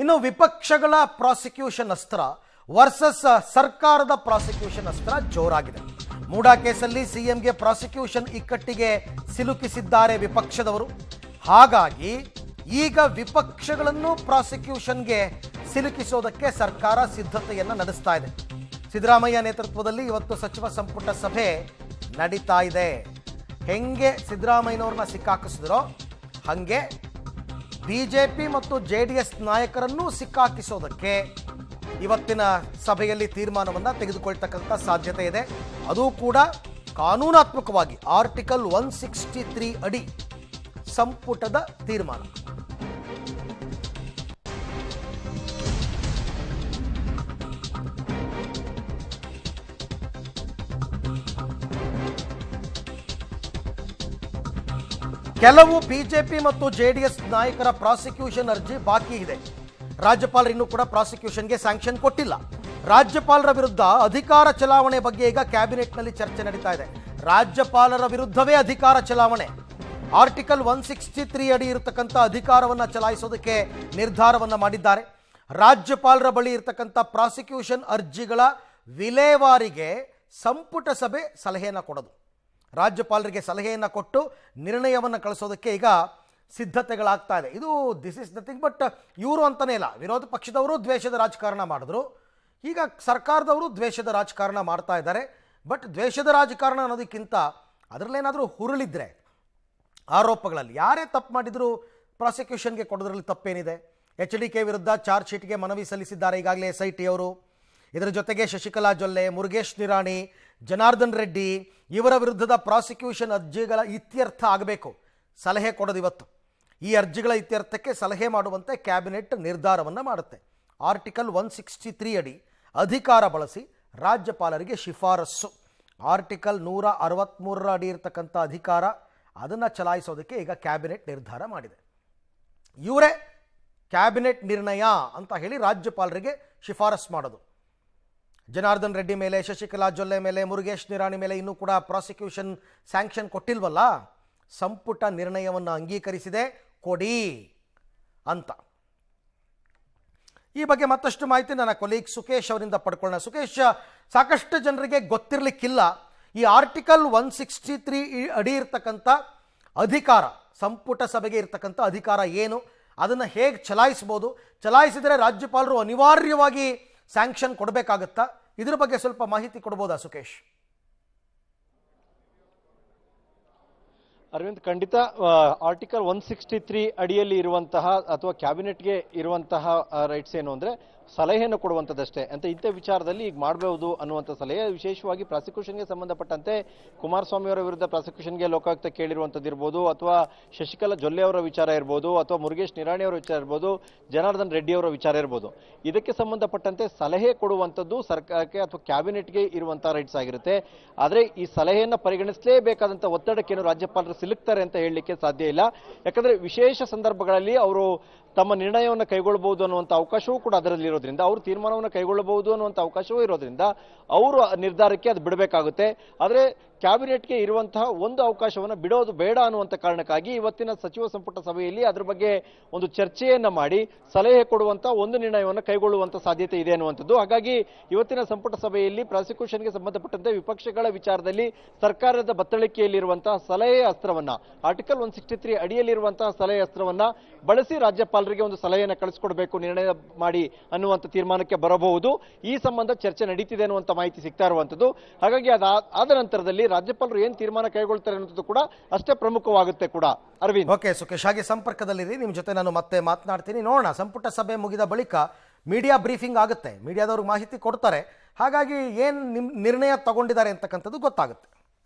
ಇನ್ನು ವಿಪಕ್ಷಗಳ ಪ್ರಾಸಿಕ್ಯೂಷನ್ ಅಸ್ತ್ರ ವರ್ಸಸ್ ಸರ್ಕಾರದ ಪ್ರಾಸಿಕ್ಯೂಷನ್ ಅಸ್ತ್ರ ಜೋರಾಗಿದೆ. ಮೂಡಾ ಕೇಸಲ್ಲಿ ಸಿಎಂಗೆ ಪ್ರಾಸಿಕ್ಯೂಷನ್ ಇಕ್ಕಟ್ಟಿಗೆ ಸಿಲುಕಿಸಿದ್ದಾರೆ ವಿಪಕ್ಷದವರು. ಹಾಗಾಗಿ ಈಗ ವಿಪಕ್ಷಗಳನ್ನು ಪ್ರಾಸಿಕ್ಯೂಷನ್ಗೆ ಸಿಲುಕಿಸೋದಕ್ಕೆ ಸರ್ಕಾರ ಸಿದ್ಧತೆಯನ್ನು ನಡೆಸ್ತಾ ಇದೆ. ಸಿದ್ದರಾಮಯ್ಯ ನೇತೃತ್ವದಲ್ಲಿ ಇವತ್ತು ಸಚಿವ ಸಂಪುಟ ಸಭೆ ನಡೀತಾ ಇದೆ. ಹೆಂಗೆ ಸಿದ್ದರಾಮಯ್ಯನವ್ರನ್ನ ಸಿಕ್ಕಾಕಿಸಿದ್ರೋ, ಹಾಗೆ ಬಿಜೆಪಿ ಮತ್ತು ಜೆ ಡಿ ಎಸ್ ನಾಯಕರನ್ನೂ ಸಿಕ್ಕಾಕಿಸೋದಕ್ಕೆ ಇವತ್ತಿನ ಸಭೆಯಲ್ಲಿ ತೀರ್ಮಾನವನ್ನು ತೆಗೆದುಕೊಳ್ತಕ್ಕಂಥ ಸಾಧ್ಯತೆ ಇದೆ. ಅದು ಕೂಡ ಕಾನೂನಾತ್ಮಕವಾಗಿ ಆರ್ಟಿಕಲ್ ಒನ್ ಸಿಕ್ಸ್ಟಿ ತ್ರೀ ಅಡಿ ಸಂಪುಟದ ತೀರ್ಮಾನ. ಕೆಲವು ಬಿಜೆಪಿ ಮತ್ತು ಜೆಡಿಎಸ್ ನಾಯಕರ ಪ್ರಾಸಿಕ್ಯೂಷನ್ ಅರ್ಜಿ ಬಾಕಿ ಇದೆ. ರಾಜ್ಯಪಾಲರು ಇನ್ನೂ ಕೂಡ ಪ್ರಾಸಿಕ್ಯೂಷನ್ಗೆ ಸ್ಯಾಂಕ್ಷನ್ ಕೊಟ್ಟಿಲ್ಲ. ರಾಜ್ಯಪಾಲರ ವಿರುದ್ಧ ಅಧಿಕಾರ ಚಲಾವಣೆ ಬಗ್ಗೆ ಈಗ ಕ್ಯಾಬಿನೆಟ್ನಲ್ಲಿ ಚರ್ಚೆ ನಡೀತಾ ಇದೆ. ರಾಜ್ಯಪಾಲರ ವಿರುದ್ಧವೇ ಅಧಿಕಾರ ಚಲಾವಣೆ. ಆರ್ಟಿಕಲ್ ಒನ್ ಸಿಕ್ಸ್ಟಿ ತ್ರೀ ಅಡಿ ಇರತಕ್ಕಂಥ ಅಧಿಕಾರವನ್ನು ಚಲಾಯಿಸೋದಕ್ಕೆ ನಿರ್ಧಾರವನ್ನು ಮಾಡಿದ್ದಾರೆ. ರಾಜ್ಯಪಾಲರ ಬಳಿ ಇರತಕ್ಕಂಥ ಪ್ರಾಸಿಕ್ಯೂಷನ್ ಅರ್ಜಿಗಳ ವಿಲೇವಾರಿಗೆ ಸಂಪುಟ ಸಭೆ ಸಲಹೆಯನ್ನು ಕೊಡೋದು. ರಾಜ್ಯಪಾಲರಿಗೆ ಸಲಹೆಯನ್ನು ಕೊಟ್ಟು ನಿರ್ಣಯವನ್ನು ಕಳಿಸೋದಕ್ಕೆ ಈಗ ಸಿದ್ಧತೆಗಳಾಗ್ತಾ ಇದೆ. ಇದು ದಿಸ್ ಇಸ್ ನಥಿಂಗ್ ಬಟ್ ಇವರು ಅಂತಲೇ ಇಲ್ಲ. ವಿರೋಧ ಪಕ್ಷದವರು ದ್ವೇಷದ ರಾಜಕಾರಣ ಮಾಡಿದ್ರು. ಈಗ ಸರ್ಕಾರದವರು ದ್ವೇಷದ ರಾಜಕಾರಣ ಮಾಡ್ತಾ ಇದ್ದಾರೆ. ಬಟ್ ದ್ವೇಷದ ರಾಜಕಾರಣ ಅನ್ನೋದಕ್ಕಿಂತ ಅದರಲ್ಲೇನಾದರೂ ಹುರುಳಿದ್ರೆ ಆರೋಪಗಳಲ್ಲಿ ಯಾರೇ ತಪ್ಪು ಮಾಡಿದರೂ ಪ್ರಾಸಿಕ್ಯೂಷನ್ಗೆ ಕೊಡೋದ್ರಲ್ಲಿ ತಪ್ಪೇನಿದೆ. ಎಚ್ ಡಿ ಕೆ ವಿರುದ್ಧ ಚಾರ್ಜ್ ಶೀಟ್ಗೆ ಮನವಿ ಸಲ್ಲಿಸಿದ್ದಾರೆ ಈಗಾಗಲೇ ಎಸ್ ಐ ಟಿ ಅವರು. ಇದರ ಜೊತೆಗೆ ಶಶಿಕಲಾ ಜೊಲ್ಲೆ, ಮುರುಗೇಶ್ ನಿರಾಣಿ, ಜನಾರ್ದನ್ ರೆಡ್ಡಿ ಇವರ ವಿರುದ್ಧದ ಪ್ರಾಸಿಕ್ಯೂಷನ್ ಅರ್ಜಿಗಳ ಇತ್ಯರ್ಥ ಆಗಬೇಕು. ಸಲಹೆ ಕೊಡೋದು ಇವತ್ತು. ಈ ಅರ್ಜಿಗಳ ಇತ್ಯರ್ಥಕ್ಕೆ ಸಲಹೆ ಮಾಡುವಂತೆ ಕ್ಯಾಬಿನೆಟ್ ನಿರ್ಧಾರವನ್ನು ಮಾಡುತ್ತೆ. ಆರ್ಟಿಕಲ್ ಒನ್ ಸಿಕ್ಸ್ಟಿ ತ್ರೀ ಅಡಿ ಅಧಿಕಾರ ಬಳಸಿ ರಾಜ್ಯಪಾಲರಿಗೆ ಶಿಫಾರಸ್ಸು. ಆರ್ಟಿಕಲ್ ನೂರ ಅರವತ್ತ್ಮೂರರ ಅಡಿ ಇರತಕ್ಕಂಥ ಅಧಿಕಾರ ಅದನ್ನು ಚಲಾಯಿಸೋದಕ್ಕೆ ಈಗ ಕ್ಯಾಬಿನೆಟ್ ನಿರ್ಧಾರ ಮಾಡಿದೆ. ಇವರೇ ಕ್ಯಾಬಿನೆಟ್ ನಿರ್ಣಯ ಅಂತ ಹೇಳಿ ರಾಜ್ಯಪಾಲರಿಗೆ ಶಿಫಾರಸ್ ಮಾಡೋದು. ಜನಾರ್ದನ್ ರೆಡ್ಡಿ ಮೇಲೆ, ಶಶಿಕಲಾ ಜೊಲ್ಲೆ ಮೇಲೆ, ಮುರುಗೇಶ್ ನಿರಾಣಿ ಮೇಲೆ ಇನ್ನೂ ಕೂಡ ಪ್ರಾಸಿಕ್ಯೂಷನ್ ಸ್ಯಾಂಕ್ಷನ್ ಕೊಟ್ಟಿಲ್ವಲ್ಲ? ಸಂಪುಟ ನಿರ್ಣಯವನ್ನು ಅಂಗೀಕರಿಸಿದೆ, ಕೊಡಿ ಅಂತ. ಈ ಬಗ್ಗೆ ಮತ್ತಷ್ಟು ಮಾಹಿತಿ ನನ್ನ ಕೊಲೀಗ್ ಸುಕೇಶ್ ಅವರಿಂದ ಪಡ್ಕೊಳ್ಳೋಣ. ಸುಕೇಶ್, ಸಾಕಷ್ಟು ಜನರಿಗೆ ಗೊತ್ತಿರಲಿಕ್ಕಿಲ್ಲ. ಈ ಆರ್ಟಿಕಲ್ ಒನ್ ಸಿಕ್ಸ್ಟಿ ತ್ರೀ ಅಡಿ ಇರ್ತಕ್ಕಂಥ ಅಧಿಕಾರ, ಸಂಪುಟ ಸಭೆಗೆ ಇರ್ತಕ್ಕಂಥ ಅಧಿಕಾರ ಏನು? ಅದನ್ನು ಹೇಗೆ ಚಲಾಯಿಸ್ಬೋದು? ಚಲಾಯಿಸಿದರೆ ರಾಜ್ಯಪಾಲರು ಅನಿವಾರ್ಯವಾಗಿ ಸ್ಯಾಂಕ್ಷನ್ ಕೊಡಬೇಕಾಗತ್ತಾ? ಇದ್ರ ಬಗ್ಗೆ ಸ್ವಲ್ಪ ಮಾಹಿತಿ ಕೊಡ್ಬೋದಾ ಸುಕೇಶ್? ಅರವಿಂದ್, ಖಂಡಿತ ಆರ್ಟಿಕಲ್ ಒನ್ ಸಿಕ್ಸ್ಟಿ ತ್ರೀ ಅಡಿಯಲ್ಲಿ ಇರುವಂತಹ ಅಥವಾ ಕ್ಯಾಬಿನೆಟ್ಗೆ ಇರುವಂತಹ ರೈಟ್ಸ್ ಏನು ಅಂದ್ರೆ ಸಲಹೆಯನ್ನು ಕೊಡುವಂಥದ್ದಷ್ಟೇ. ಅಂತ ಇಂಥ ವಿಚಾರದಲ್ಲಿ ಈಗ ಮಾಡಬಹುದು ಅನ್ನುವಂಥ ಸಲಹೆ. ವಿಶೇಷವಾಗಿ ಪ್ರಾಸಿಕ್ಯೂಷನ್ಗೆ ಸಂಬಂಧಪಟ್ಟಂತೆ ಕುಮಾರಸ್ವಾಮಿ ಅವರ ವಿರುದ್ಧ ಪ್ರಾಸಿಕ್ಯೂಷನ್ಗೆ ಲೋಕಾಯುಕ್ತ ಕೇಳಿರುವಂಥದ್ದು ಇರ್ಬೋದು, ಅಥವಾ ಶಶಿಕಲಾ ಜೊಲ್ಲೆ ಅವರ ವಿಚಾರ ಇರ್ಬೋದು, ಅಥವಾ ಮುರುಗೇಶ್ ನಿರಾಣಿ ಅವರ ವಿಚಾರ ಇರ್ಬೋದು, ಜನಾರ್ದನ್ ರೆಡ್ಡಿ ಅವರ ವಿಚಾರ ಇರ್ಬೋದು. ಇದಕ್ಕೆ ಸಂಬಂಧಪಟ್ಟಂತೆ ಸಲಹೆ ಕೊಡುವಂಥದ್ದು ಸರ್ಕಾರಕ್ಕೆ ಅಥವಾ ಕ್ಯಾಬಿನೆಟ್ಗೆ ಇರುವಂಥ ರೈಟ್ಸ್ ಆಗಿರುತ್ತೆ. ಆದರೆ ಈ ಸಲಹೆಯನ್ನು ಪರಿಗಣಿಸಲೇಬೇಕಾದಂಥ ಒತ್ತಡಕ್ಕೇನು ರಾಜ್ಯಪಾಲರು ಸಿಲುಕ್ತಾರೆ ಅಂತ ಹೇಳಲಿಕ್ಕೆ ಸಾಧ್ಯ ಇಲ್ಲ. ಯಾಕಂದ್ರೆ ವಿಶೇಷ ಸಂದರ್ಭಗಳಲ್ಲಿ ಅವರು ತಮ್ಮ ನಿರ್ಣಯವನ್ನು ಕೈಗೊಳ್ಳಬಹುದು ಅನ್ನುವಂಥ ಅವಕಾಶವೂ ಕೂಡ ಅದರಲ್ಲಿ ಇರೋದ್ರಿಂದ, ಅವರು ತೀರ್ಮಾನವನ್ನು ಕೈಗೊಳ್ಳಬಹುದು ಅನ್ನುವಂಥ ಅವಕಾಶವೂ ಇರೋದ್ರಿಂದ ಅವರು ನಿರ್ಧಾರಕ್ಕೆ ಅದು ಬಿಡಬೇಕಾಗುತ್ತೆ. ಆದರೆ ಕ್ಯಾಬಿನೆಟ್ಗೆ ಇರುವಂತಹ ಒಂದು ಅವಕಾಶವನ್ನು ಬಿಡೋದು ಬೇಡ ಅನ್ನುವಂಥ ಕಾರಣಕ್ಕಾಗಿ ಇವತ್ತಿನ ಸಚಿವ ಸಂಪುಟ ಸಭೆಯಲ್ಲಿ ಅದರ ಬಗ್ಗೆ ಒಂದು ಚರ್ಚೆಯನ್ನ ಮಾಡಿ, ಸಲಹೆ ಕೊಡುವಂಥ ಒಂದು ನಿರ್ಣಯವನ್ನು ಕೈಗೊಳ್ಳುವಂಥ ಸಾಧ್ಯತೆ ಇದೆ ಅನ್ನುವಂಥದ್ದು. ಹಾಗಾಗಿ ಇವತ್ತಿನ ಸಂಪುಟ ಸಭೆಯಲ್ಲಿ ಪ್ರಾಸಿಕ್ಯೂಷನ್ಗೆ ಸಂಬಂಧಪಟ್ಟಂತೆ ವಿಪಕ್ಷಗಳ ವಿಚಾರದಲ್ಲಿ ಸರ್ಕಾರದ ಬತ್ತಳಿಕೆಯಲ್ಲಿರುವಂತಹ ಸಲಹೆ ಅಸ್ತ್ರವನ್ನ, ಆರ್ಟಿಕಲ್ ಒನ್ ಸಿಕ್ಸ್ಟಿ ತ್ರೀ ಅಡಿಯಲ್ಲಿರುವಂತಹ ಸಲಹೆ ಅಸ್ತ್ರವನ್ನ ಬಳಸಿ ರಾಜ್ಯಪಾಲರಿಗೆ ಒಂದು ಸಲಹೆಯನ್ನು ಕಳಿಸ್ಕೊಡ್ಬೇಕು, ನಿರ್ಣಯ ಮಾಡಿ ಅನ್ನುವಂಥ ತೀರ್ಮಾನಕ್ಕೆ ಬರಬಹುದು. ಈ ಸಂಬಂಧ ಚರ್ಚೆ ನಡೀತಿದೆ ಅನ್ನುವಂಥ ಮಾಹಿತಿ ಸಿಗ್ತಾ ಇರುವಂಥದ್ದು. ಹಾಗಾಗಿ ಅದ, ಆದ ನಂತರದಲ್ಲಿ ರಾಜ್ಯಪಾಲರು ಏನು ತೀರ್ಮಾನ ಕೈಗೊಳ್ತಾರೆ ಅನ್ನೋದು ಕೂಡ ಅಷ್ಟೇ ಪ್ರಮುಖವಾಗುತ್ತೆ ಕೂಡ. ಅರವಿಂದ್. ಓಕೆ, ಸುಖೇಶ್, ಹಾಗೆ ಸಂಪರ್ಕದಲ್ಲಿರಿ. ನಿಮ್ಮ ಜೊತೆ ನಾನು ಮತ್ತೆ ಮಾತನಾಡ್ತೀನಿ. ನೋಡೋಣ, ಸಂಪುಟ ಸಭೆ ಮುಗಿದ ಬಳಿಕ ಮೀಡಿಯಾ ಬ್ರೀಫಿಂಗ್ ಆಗುತ್ತೆ. ಮೀಡಿಯಾದವ್ರಿಗೆ ಮಾಹಿತಿ ಕೊಡ್ತಾರೆ. ಹಾಗಾಗಿ ಏನು ನಿಮ್ಮ ನಿರ್ಣಯ ತಗೊಂಡಿದ್ದಾರೆ ಅಂತಕ್ಕಂಥದ್ದು ಗೊತ್ತಾಗುತ್ತೆ.